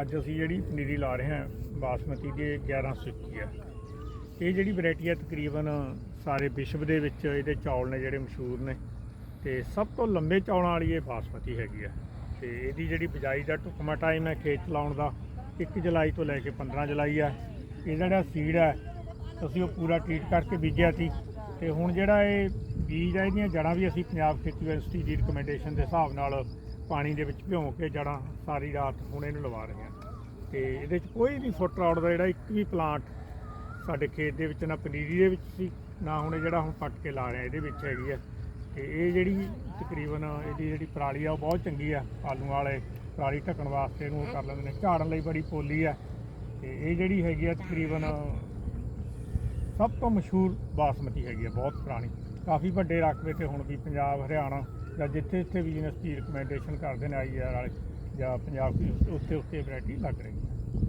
ਅੱਜ ਅਸੀਂ ਜਿਹੜੀ ਪਨੀਰੀ ਲਾ ਰਹੇ ਹਾਂ, ਬਾਸਮਤੀ ਦੀ 1121 ਹੈ ਇਹ ਜਿਹੜੀ ਵੈਰਾਈਟੀ ਹੈ ਤਕਰੀਬਨ ਸਾਰੇ ਵਿਸ਼ਵ ਦੇ ਵਿੱਚ ਇਹਦੇ ਚੌਲ ਨੇ ਜਿਹੜੇ ਮਸ਼ਹੂਰ ਨੇ। ਤੇ ਸਭ ਤੋਂ ਲੰਬੇ ਚੌਲਾਂ ਵਾਲੀ ਇਹ ਬਾਸਮਤੀ ਹੈਗੀ ਹੈ ਤੇ ਇਹਦੀ ਜਿਹੜੀ ਬਿਜਾਈ ਦਾ ਟੁਕਮਾ ਟਾਈਮ ਹੈ ਖੇਤ ਚਲਾਉਣ ਦਾ 1 ਜੁਲਾਈ ਤੋਂ ਲੈ ਕੇ 15 ਜੁਲਾਈ ਹੈ ਇਹ ਜਿਹੜਾ ਸੀਡ ਹੈ, ਅਸੀਂ ਉਹ ਪੂਰਾ ਟ੍ਰੀਟ ਕਰਕੇ ਬੀਜਿਆ ਸੀ। ਤੇ ਹੁਣ ਜਿਹੜਾ ਇਹ ਬੀਜ ਹੈ ਇਹਦੀਆਂ ਜੜਾਂ ਵੀ ਅਸੀਂ ਪੰਜਾਬ ਖੇਤੀ ਯੂਨੀਵਰਸਿਟੀ ਦੀ ਰਿਕਮੈਂਡੇਸ਼ਨ ਦੇ ਹਿਸਾਬ ਨਾਲ ਪਾਣੀ ਦੇ ਵਿੱਚ ਭਿਉਂ ਕੇ ਜੜਾਂ ਸਾਰੀ ਰਾਤ ਹੁਣ ਇਹਨੂੰ ਲਵਾ ਰਹੇ ਹਾਂ। ਤੇ ਇਹਦੇ 'ਚ ਕੋਈ ਵੀ ਫੁੱਟ ਰੌਡ ਦਾ ਜਿਹੜਾ ਇੱਕ ਵੀ ਪਲਾਂਟ ਸਾਡੇ ਖੇਤ ਦੇ ਵਿੱਚ ਨਾ ਪਨੀਰੀ ਦੇ ਵਿੱਚ ਸੀ, ਨਾ ਹੁਣ ਇਹ ਜਿਹੜਾ ਹੁਣ ਪੱਟ ਕੇ ਲਾ ਰਹੇ ਇਹਦੇ ਵਿੱਚ ਹੈਗੀ ਆ। ਤੇ ਇਹ ਜਿਹੜੀ ਤਕਰੀਬਨ ਇਹਦੀ ਜਿਹੜੀ ਪਰਾਲੀ ਆ, ਉਹ ਬਹੁਤ ਚੰਗੀ ਆ ਆਲੂ ਵਾਲੇ ਪਰਾਲੀ ਢੱਕਣ ਵਾਸਤੇ ਇਹਨੂੰ ਉਹ ਕਰ ਲੈਂਦੇ ਨੇ। ਝਾੜਨ ਲਈ ਬੜੀ ਪੋਲੀ ਆ। ਤੇ ਇਹ ਜਿਹੜੀ ਹੈਗੀ ਆ ਤਕਰੀਬਨ ਸਭ ਤੋਂ ਮਸ਼ਹੂਰ ਬਾਸਮਤੀ ਹੈਗੀ ਆ, ਬਹੁਤ ਪੁਰਾਣੀ। ਕਾਫੀ ਵੱਡੇ ਰਕਬੇ ਤੇ ਹੁਣ ਵੀ ਪੰਜਾਬ, ਹਰਿਆਣਾ ਜਾਂ ਜਿੱਥੇ ਜਿੱਥੇ ਬਿਜਨਸ ਦੀ ਰਿਕਮੈਂਡੇਸ਼ਨ ਕਰਦੇ ਨੇ ਆਈਆਰ ਵਾਲੇ ਜਾਂ ਪੰਜਾਬ ਦੀ ਉੱਥੇ ਉੱਥੇ ਵੈਰਾਈਟੀ ਲੱਗ ਰਹੀ ਹੈ।